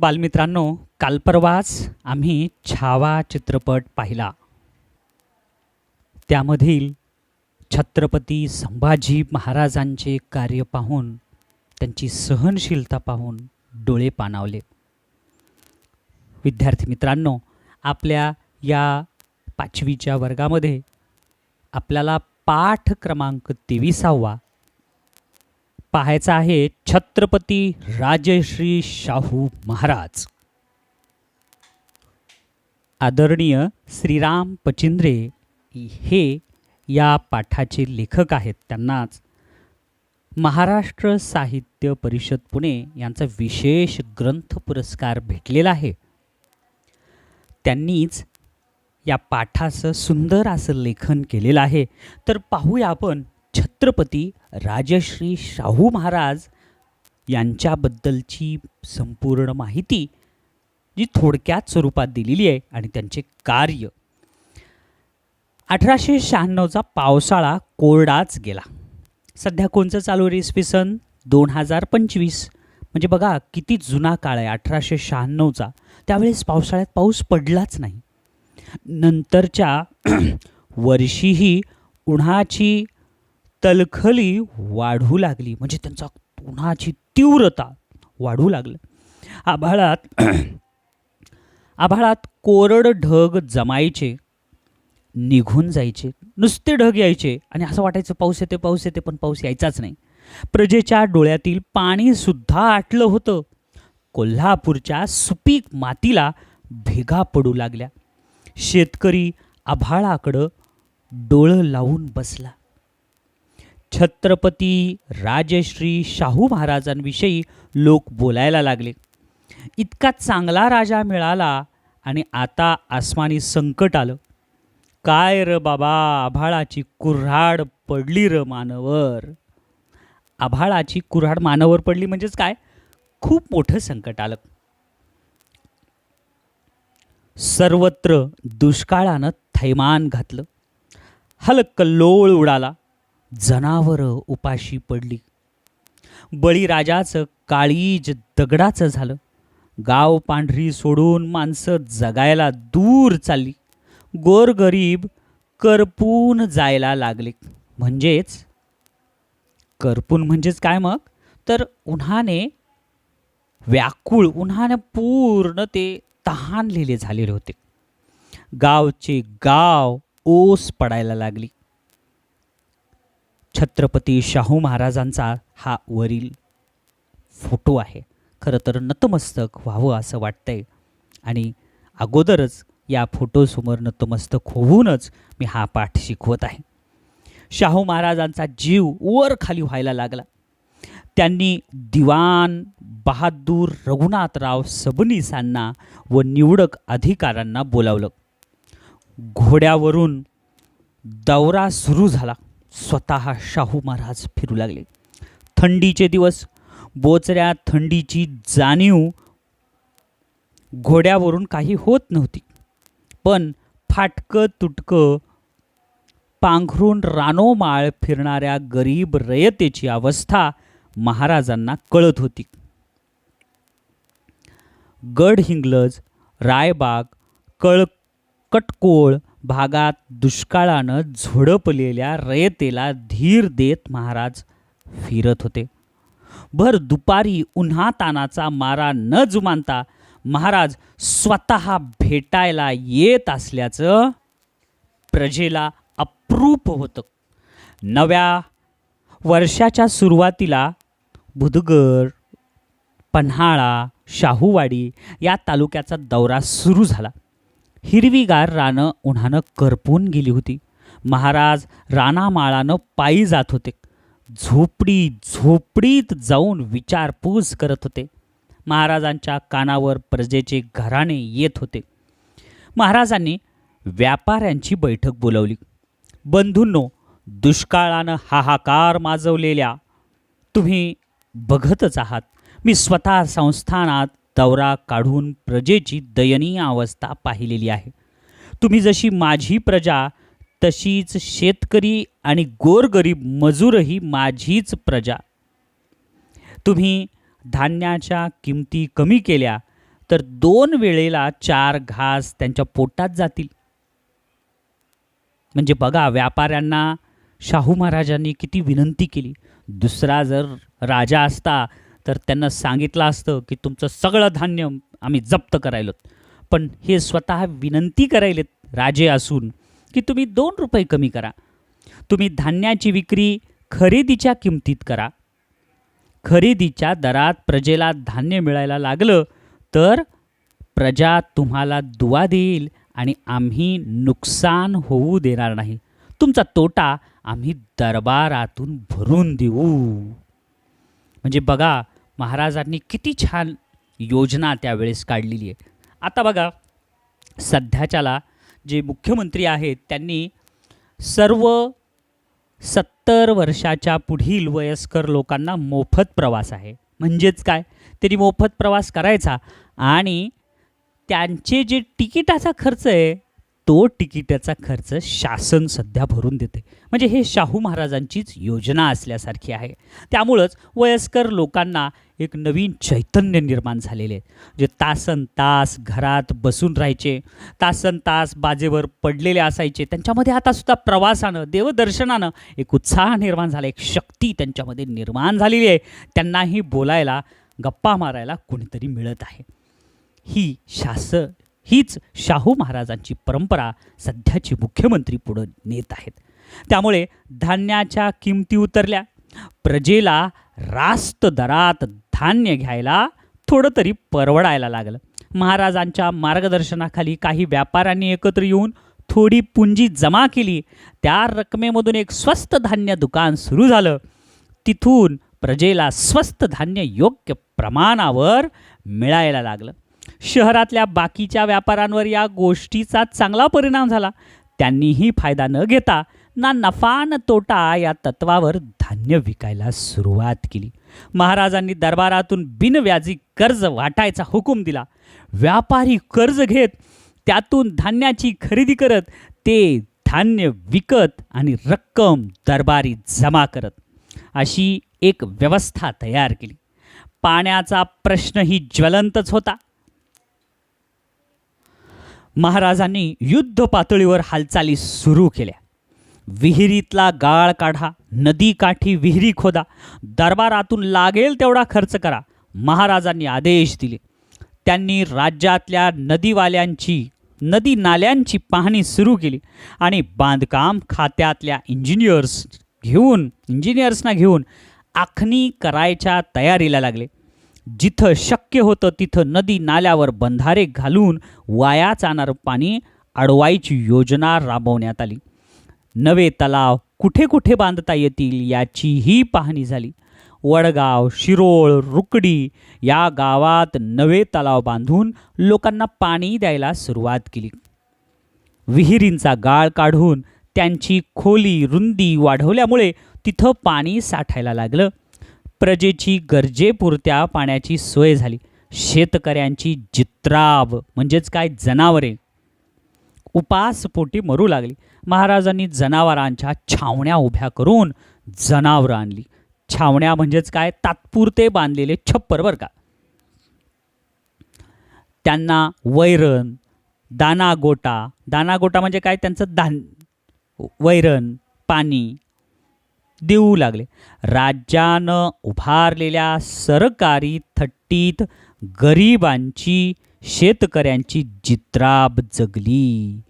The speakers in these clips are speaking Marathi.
बालमित्रांनो काल परवाच आम्ही छावा चित्रपट पाहिला. त्यामधील छत्रपती संभाजी महाराजांचे कार्य पाहून त्यांची सहनशीलता पाहून डोळे पाणावले. विद्यार्थी मित्रांनो आपल्या या पाचवीच्या वर्गामध्ये आपल्याला पाठ क्रमांक तेविसावा पाहायचा आहे छत्रपती राजश्री शाहू महाराज. आदरणीय श्रीराम पचिंद्रे हे या पाठाचे लेखक आहेत त्यांनाच. महाराष्ट्र साहित्य परिषद पुणे यांचा विशेष ग्रंथ पुरस्कार भेटलेला आहे. त्यांनीच या पाठाचं सुंदर असं लेखन केलेलं आहे. तर पाहूया आपण छत्रपती राजश्री शाहू महाराज यांच्याबद्दलची संपूर्ण माहिती जी थोडक्यात स्वरूपात दिलेली आहे आणि त्यांचे कार्य. अठराशे शहाण्णवचा पावसाळा कोरडाच गेला. सध्या कोणचं चालू रेसवी सन दोन हजार पंचवीस. म्हणजे बघा किती जुना काळ आहे अठराशे शहाण्णवचा. त्यावेळेस पावसाळ्यात पाऊस पडलाच नाही. नंतरच्या वर्षीही उन्हाची तलखली वाढू लागली. म्हणजे त्यांचा उन्हाची तीव्रता वाढू लागलं. आभाळात आभाळात कोरड ढग जमायचे निघून जायचे नुसते ढग यायचे आणि असं वाटायचं पाऊस येते पाऊस येते पण पाऊस यायचाच नाही. प्रजेच्या डोळ्यातील पाणीसुद्धा आटलं होतं. कोल्हापूरच्या सुपीक मातीला भेगा पडू लागल्या. शेतकरी आभाळाकडं डोळं लावून बसला. छत्रपती राजश्री शाहू महाराजांविषयी लोक बोलायला लागले. इतका चांगला राजा मिळाला आणि आता आसमानी संकट आलं. काय र बाबा आभाळाची कुऱ्हाड पडली र मानवर? आभाळाची कुऱ्हाड मानवर पडली म्हणजेच काय? खूप मोठं संकट आलं. सर्वत्र दुष्काळानं थैमान घातलं. हलकल्लोळ उडाला. जनावरं उपाशी पडली. बळीराजाचं काळीज दगडाचं झालं. गाव पांढरी सोडून माणसं जगायला दूर चालली. गोरगरीब करपून जायला लागले. म्हणजेच करपून म्हणजेच काय मग? तर उन्हाने व्याकुळ उन्हाने पूर्ण ते तहानलेले झालेले होते. गावचे गाव ओस पडायला लागली. छत्रपती शाहू महाराजांचा हा वरील फोटो आहे. खरं तर नतमस्तक व्हावं असं वाटतंय. आणि अगोदरच या फोटोसमोर नतमस्तक होऊनच मी हा पाठ शिकवत आहे. शाहू महाराजांचा जीव वर खाली व्हायला लागला. त्यांनी दिवाण बहादूर रघुनाथराव सबनीसांना व निवडक अधिकाऱ्यांना बोलावलं. घोड्यावरून दौरा सुरू झाला. स्वतः शाहू महाराज फिरू लागले. थंडीचे दिवस बोचऱ्या थंडीची जाणीव घोड्यावरून काही होत नव्हती. पण फाटकं तुटकं पांघरून रानोमाळ फिरणाऱ्या गरीब रयतेची अवस्था महाराजांना कळत होती. गडहिंग्लज रायबाग कळ कटकोळ भागात दुष्काळानं झोडपलेल्या रयतेला धीर देत महाराज फिरत होते. भर दुपारी उन्हा तानाचा मारा न जुमानता महाराज स्वतः भेटायला येत असल्याचं प्रजेला अप्रूप होतं. नव्या वर्षाच्या सुरुवातीला बुधगड पन्हाळा शाहूवाडी या तालुक्याचा दौरा सुरू झाला. हिरवीगार रानं उन्हानं करपून गेली होती. महाराज रानामाळानं पायी जात होते. झोपडी झोपडीत जाऊन विचारपूस करत होते. महाराजांच्या कानावर प्रजेचे घराणे येत होते. महाराजांनी व्यापाऱ्यांची बैठक बोलावली. बंधूंनो दुष्काळानं हाहाकार माजवलेल्या तुम्ही बघतच आहात. मी स्वतः संस्थानात दौरा काढून प्रजेची दयनीय अवस्था पाहिलेली आहे. तुम्ही जशी माझी प्रजा तशीच शेतकरी आणि गोरगरीब मजूरही माझीच प्रजा. तुम्ही धान्याच्या किमती कमी केल्या तर दोन वेळेला चार घास त्यांच्या पोटात जातील. म्हणजे बघा व्यापाऱ्यांना शाहू महाराजांनी किती विनंती केली. दुसरा जर राजा असता तर त्यांना सांगितलं असतं की तुमचं सगळं धान्य आम्ही जप्त करायलो. पण हे स्वतः विनंती करायलेत राजे असून की तुम्ही दोन रुपये कमी करा. तुम्ही धान्याची विक्री खरेदीच्या किमतीत करा. खरेदीच्या दरात प्रजेला धान्य मिळायला लागलं तर प्रजा तुम्हाला दुवा देईल आणि आम्ही नुकसान होऊ देणार नाही. तुमचा तोटा आम्ही दरबारातून भरून देऊ. म्हणजे बघा महाराजांनी किती छान योजना त्यावेळेस काढलेली आहे. आता बघा सध्याच्याला जे मुख्यमंत्री आहेत त्यांनी सर्व सत्तर वर्षाच्या पुढील वयस्कर लोकांना मोफत प्रवास आहे. म्हणजेच काय? त्यांनी मोफत प्रवास करायचा आणि त्यांचे जे तिकिटाचा खर्च आहे तो तिकिटाचा खर्च शासन सध्या भरून देते. म्हणजे हे शाहू महाराजांचीच योजना असल्यासारखी आहे. त्यामुळंच वयस्कर लोकांना एक नवीन चैतन्य निर्माण झालेले आहे जे तासन तास घरात बसून राहायचे तासन तास बाजेवर पडलेले असायचे. त्यांच्यामध्ये आता सुद्धा प्रवासानं देवदर्शनानं एक उत्साह निर्माण झाला एक शक्ती त्यांच्यामध्ये निर्माण झालेली आहे. त्यांनाही बोलायला गप्पा मारायला कोणीतरी मिळत आहे. ही शास हीच शाहू महाराजांची परंपरा सध्याचे मुख्यमंत्री पुढं नेत आहेत. त्यामुळे धान्याच्या किमती उतरल्या. प्रजेला रास्त दरात धान्य घ्यायला थोडं तरी परवडायला लागलं. महाराजांच्या मार्गदर्शनाखाली काही व्यापाऱ्यांनी एकत्र येऊन थोडी पुंजी जमा केली. त्या रकमेमधून एक स्वस्त धान्य दुकान सुरू झालं. तिथून प्रजेला स्वस्त धान्य योग्य प्रमाणावर मिळायला लागलं. शहरातल्या बाकीच्या व्यापाऱ्यांवर या गोष्टीचा चांगला परिणाम झाला. त्यांनीही फायदा न घेता ना नफा न तोटा या तत्वावर धान्य विकायला सुरुवात केली. महाराजांनी दरबारातून बिनव्याजी कर्ज वाटायचा हुकूम दिला. व्यापारी कर्ज घेत त्यातून धान्याची खरेदी करत ते धान्य विकत आणि रक्कम दरबारी जमा करत अशी एक व्यवस्था तयार केली. पाण्याचा प्रश्नही ज्वलंतच होता. महाराजांनी युद्ध पातळीवर हालचाली सुरू केल्या. विहिरीतला गाळ काढा नदीकाठी विहिरी खोदा दरबारातून लागेल तेवढा खर्च करा महाराजांनी आदेश दिले. त्यांनी राज्यातल्या नदीवाल्यांची नदी नाल्यांची पाहणी सुरू केली आणि बांधकाम खात्यातल्या इंजिनियर्स घेऊन इंजिनियर्सना घेऊन आखणी करायच्या तयारीला लागले. जिथं शक्य होतं तिथं नदी नाल्यावर बंधारे घालून वाया जाणारं पाणी अडवायची योजना राबवण्यात आली. नवे तलाव कुठे कुठे बांधता येतील याचीही पाहणी झाली. वडगाव शिरोळ रुकडी या गावात नवे तलाव बांधून लोकांना पाणी द्यायला सुरुवात केली. विहिरींचा गाळ काढून त्यांची खोली रुंदी वाढवल्यामुळे तिथं पाणी साठायला लागलं. प्रजेची गरजेपुरत्या पाण्याची सोय झाली. शेतकऱ्यांची जित्राब म्हणजेच काय जनावरे उपासपोटी मरू लागली. महाराजांनी जनावरांच्या छावण्या उभ्या करून जनावरं आणली. छावण्या म्हणजेच काय? तात्पुरते बांधलेले छप्पर बरं का? त्यांना वैरण दाना गोटा दाना गोटा म्हणजे काय? त्यांचं धान वैरण पाणी देऊ लागले. राज्यानं उभारलेल्या सरकारी थट्टीत गरिबांची शेतकऱ्यांची जित्राब जगली.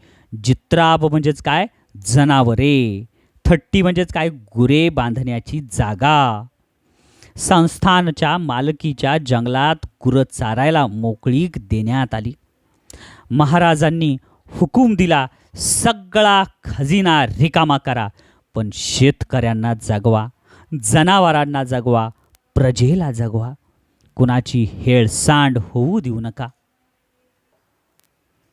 जित्राप म्हणजेच काय? जनावरे. थट्टी म्हणजेच काय? गुरे बांधण्याची जागा. संस्थानच्या मालकीच्या जंगलात गुरं चारायला मोकळीक देण्यात आली. महाराजांनी हुकूम दिला सगळा खजिना रिकामा करा पण शेतकऱ्यांना जगवा जनावरांना जगवा प्रजेला जगवा. कुणाची हेळसांड होऊ देऊ नका.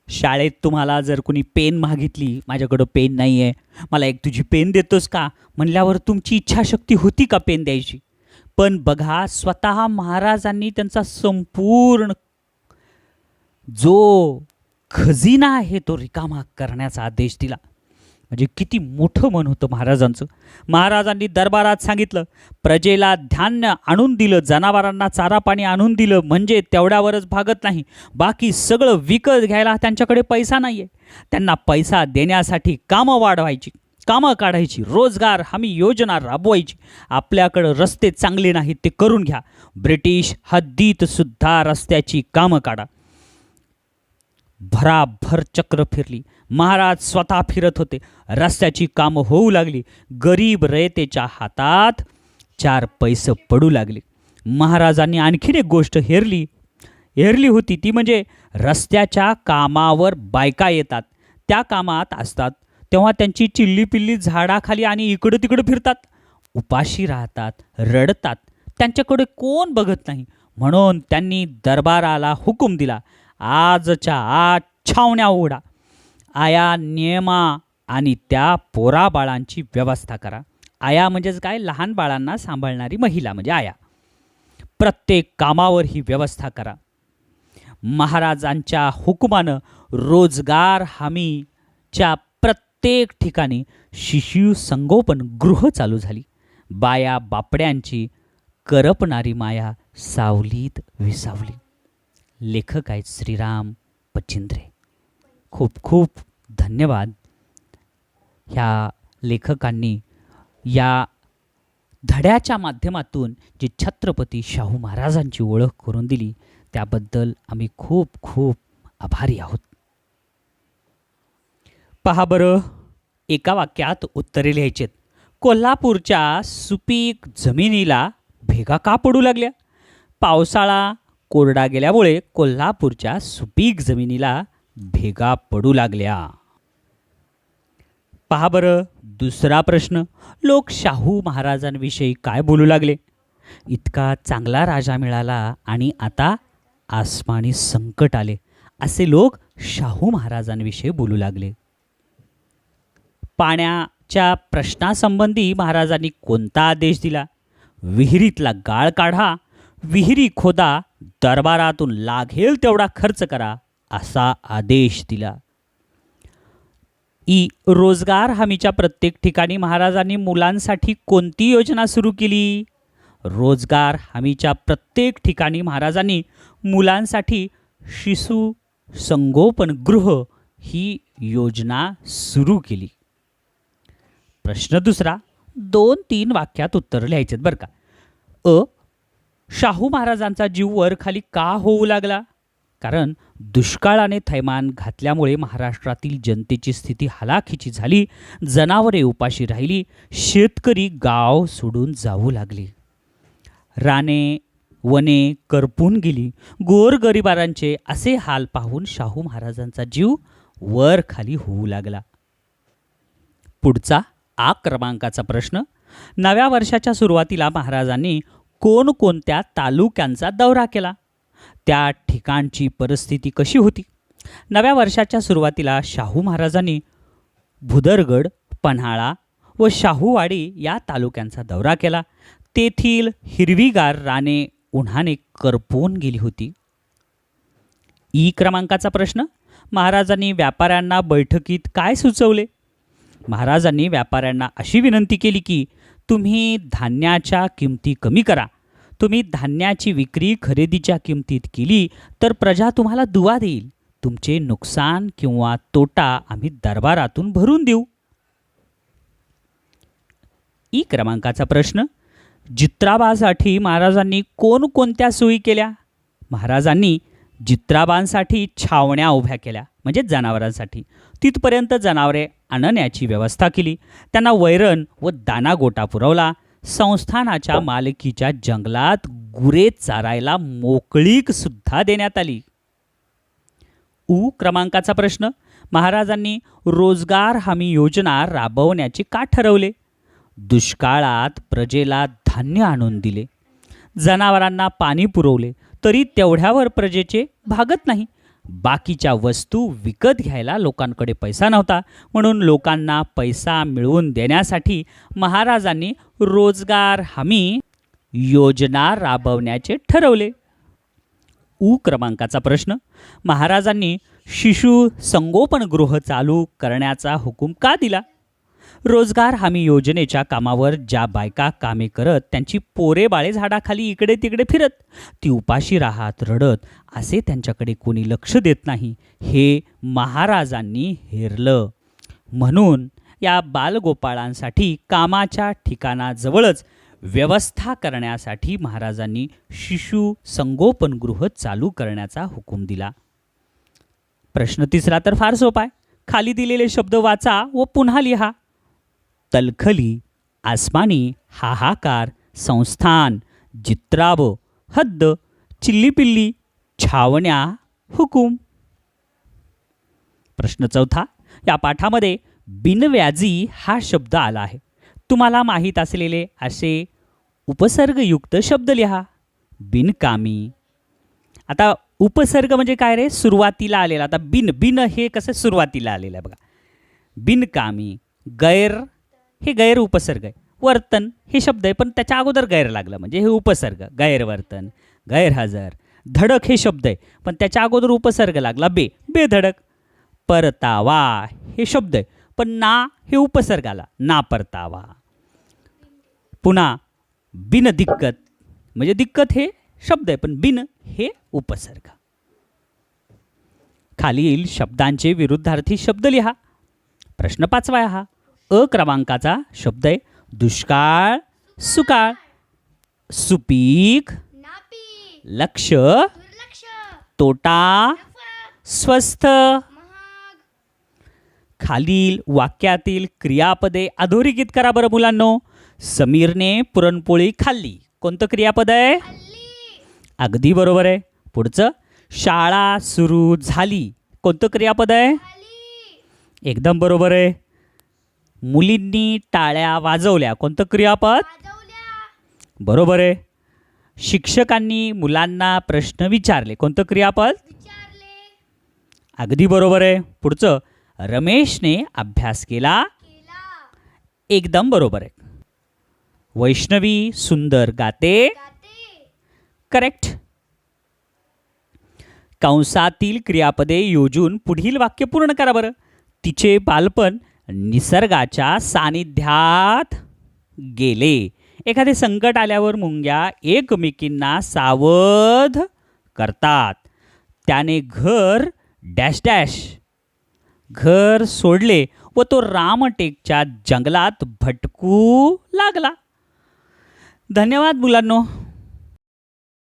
शाळेत तुम्हाला जर कुणी पेन मागितली माझ्याकडं पेन नाही आहे मला एक तुझी पेन देतोस का? म्हणल्यावर तुमची इच्छाशक्ती होती का पेन द्यायची? पण बघा स्वतः महाराजांनी त्यांचा संपूर्ण जो खजिना आहे तो रिकामा करण्याचा आदेश दिला. म्हणजे किती मोठं मन होतं महाराजांचं. महाराजांनी दरबारात सांगितलं प्रजेला धान्य आणून दिलं जनावरांना चारा पाणी आणून दिलं म्हणजे तेवढ्यावरच भागत नाही. बाकी सगळं विकत घ्यायला त्यांच्याकडे पैसा नाही आहे त्यांना पैसा देण्यासाठी कामं वाढवायची कामं काढायची रोजगार हमी योजना राबवायची. आपल्याकडं रस्ते चांगले नाहीत ते करून घ्या. ब्रिटिश हद्दीतसुद्धा रस्त्याची कामं काढा. भराभर चक्र फिरली. महाराज स्वतः फिरत होते. रस्त्याची कामं होऊ लागली. गरीब रयतेच्या हातात चार पैसे पडू लागले. महाराजांनी आणखीन एक गोष्ट हेरली. हेरली होती ती म्हणजे रस्त्याच्या कामावर बायका येतात. त्या कामात असतात. तेव्हा त्यांची चिल्ली पिल्ली झाडाखाली आणि इकडं तिकडं फिरतात. उपाशी राहतात रडतात. त्यांच्याकडे कोण बघत नाही. म्हणून त्यांनी दरबाराला हुकूम दिला. आजच्या आज छावण्या उघडा. आया नियमा आणि त्या पोरा बाळांची व्यवस्था करा. आया म्हणजेच काय? लहान बाळांना सांभाळणारी महिला म्हणजे आया. प्रत्येक कामावर ही व्यवस्था करा. महाराजांच्या हुकुमानं रोजगार हमीच्या प्रत्येक ठिकाणी शिशु संगोपन गृह चालू झाली. बाया बापड्यांची करपणारी माया सावलीत विसावली. लेखक आहेत श्रीराम पचिंद्रे खूप खूप धन्यवाद ह्या लेखकांनी या धड्याच्या माध्यमातून जी छत्रपती शाहू महाराजांची ओळख करून दिली त्याबद्दल आम्ही खूप खूप आभारी आहोत. पहा बरं एका वाक्यात उत्तरे लिहायचेत. कोल्हापूरच्या सुपीक जमिनीला भेगा का पडू लागल्या? पावसाळा कोरडा गेल्यामुळे कोल्हापूरच्या सुपीक जमिनीला भेगा पडू लागल्या. पहा बरं दुसरा प्रश्न. लोक शाहू महाराजांविषयी काय बोलू लागले? इतका चांगला राजा मिळाला आणि आता आसमानी संकट आले असे लोक शाहू महाराजांविषयी बोलू लागले. पाण्याच्या प्रश्नासंबंधी महाराजांनी कोणता आदेश दिला? विहिरीतला गाळ काढा विहिरी खोदा दरबारातून लागेल तेवढा खर्च करा असा आदेश दिला. ई रोजगार हमीच्या प्रत्येक ठिकाणी महाराजांनी मुलांसाठी कोणती योजना सुरू केली? रोजगार हमीच्या प्रत्येक ठिकाणी महाराजांनी मुलांसाठी शिशु संगोपन गृह ही योजना सुरू केली. प्रश्न दुसरा दोन तीन वाक्यात उत्तर लिहायचेत बरं का. अ शाहू महाराजांचा जीव वर खाली का होऊ लागला? कारण दुष्काळाने थैमान घातल्यामुळे महाराष्ट्रातील जनतेची स्थिती हलाखीची झाली जनावरे उपाशी राहिली शेतकरी गाव सोडून जाऊ लागले. राणे वने करपून गेली. गोरगरिबारांचे असे हाल पाहून शाहू महाराजांचा जीव वर खाली होऊ लागला. पुढचा आ क्रमांकाचा प्रश्न. नव्या वर्षाच्या सुरुवातीला महाराजांनी कोणकोणत्या तालुक्यांचा दौरा केला? त्या ठिकाणची परिस्थिती कशी होती? नव्या वर्षाच्या सुरुवातीला शाहू महाराजांनी भुदरगड पन्हाळा व शाहूवाडी या तालुक्यांचा दौरा केला. तेथील हिरवीगार राणे उन्हाने करपून गेली होती. ई क्रमांकाचा प्रश्न. महाराजांनी व्यापाऱ्यांना बैठकीत काय सुचवले? महाराजांनी व्यापाऱ्यांना अशी विनंती केली की तुम्ही धान्याच्या किमती कमी करा. तुम्ही धान्याची विक्री खरेदीच्या किमतीत केली तर प्रजा तुम्हाला दुवा देईल. तुमचे नुकसान किंवा तोटा आम्ही दरबारातून भरून देऊ. ई क्रमांकाचा प्रश्न. जित्राबासाठी महाराजांनी कोणकोणत्या सोयी केल्या? महाराजांनी जित्राबांसाठी छावण्या उभ्या केल्या म्हणजे जनावरांसाठी. तिथपर्यंत जनावरे आणण्याची व्यवस्था केली. त्यांना वैरण व दाना गोटा पुरवला. संस्थानाच्या मालकीच्या जंगलात गुरे चारायला मोकळीक सुद्धा देण्यात आली. उ क्रमांकाचा प्रश्न. महाराजांनी रोजगार हमी योजना राबवण्याचे का ठरवले? दुष्काळात प्रजेला धान्य आणून दिले. जनावरांना पाणी पुरवले. तरी तेवढ्यावर प्रजेचे भागत नाही. बाकीच्या वस्तू विकत घ्यायला लोकांकडे पैसा नव्हता. म्हणून लोकांना पैसा मिळवून देण्यासाठी महाराजांनी रोजगार हमी योजना राबवण्याचे ठरवले. उ क्रमांकाचा प्रश्न. महाराजांनी शिशु संगोपन गृह चालू करण्याचा हुकूम का दिला? रोजगार हमी योजनेच्या कामावर ज्या बायका कामे करत त्यांची पोरे बाळे झाडाखाली इकडे तिकडे फिरत ती उपाशी राहत रडत असे त्यांच्याकडे कोणी लक्ष देत नाही. हे महाराजांनी हेरलं. म्हणून या बालगोपाळांसाठी कामाच्या ठिकाणाजवळच व्यवस्था करण्यासाठी महाराजांनी शिशु संगोपनगृह चालू करण्याचा हुकूम दिला. प्रश्न तिसरा तर फार सोपा आहे. खाली दिलेले शब्द वाचा व पुन्हा लिहा. तलखली आसमानी हाहाकार संस्थान जित्राब हद्द चिल्लीपिल्ली छावण्या हुकूम. प्रश्न चौथा या पाठामध्ये बिनव्याजी हा शब्द आला आहे. तुम्हाला माहीत असलेले असे उपसर्गयुक्त शब्द लिहा. बिनकामी. आता उपसर्ग म्हणजे काय रे? सुरुवातीला आलेला. आता बिन बिन हे कसं सुरुवातीला आलेलं आहे बघा. बिनकामी गैर हे गैर उपसर्ग आहे. वर्तन हे शब्द आहे पण त्याच्या अगोदर गैर लागलं. म्हणजे हे उपसर्ग गैरवर्तन गैरहजर धडक हे शब्द आहे पण त्याच्या अगोदर उपसर्ग लागला बे बेधडक परतावा हे शब्द आहे पण ना हे उपसर्ग आला ना परतावा. पुन्हा बिन दिक्कत म्हणजे दिक्कत हे शब्द आहे पण बिन हे उपसर्ग. खालील शब्दांचे विरुद्धार्थी शब्द लिहा. प्रश्न पाचवा हा. अ क्रमांकाचा शब्द आहे दुष्काळ सुकाळ. सुपीक लक्ष. तोटा. स्वस्थ. खालील वाक्यातील क्रियापदे अधोरेखित करा बरं मुलांनो. समीरने पुरणपोळी खाल्ली. कोणतं क्रियापद आहे? अगदी बरोबर आहे. पुढचं शाळा सुरू झाली. कोणतं क्रियापद आहे? एकदम बरोबर आहे. मुलींनी टाळ्या वाजवल्या. कोणतं क्रियापद? बरोबर आहे. शिक्षकांनी मुलांना प्रश्न विचारले. कोणतं क्रियापद? अगदी बरोबर आहे. पुढचं रमेशने अभ्यास केला? केला. एकदम बरोबर आहे. वैष्णवी सुंदर गाते? गाते. करेक्ट. कंसातील क्रियापदे योजून पुढील वाक्य पूर्ण करा बरं. तिचे बालपण निसर्गाच्या सानिध्यात गेले. एखादे संकट आल्यावर मुंग्या एकमेकींना सावध करतात. त्याने घर डॅश डॅश घर सोडले व तो रामटेकच्या जंगलात भटकू लागला. धन्यवाद मुलांनो.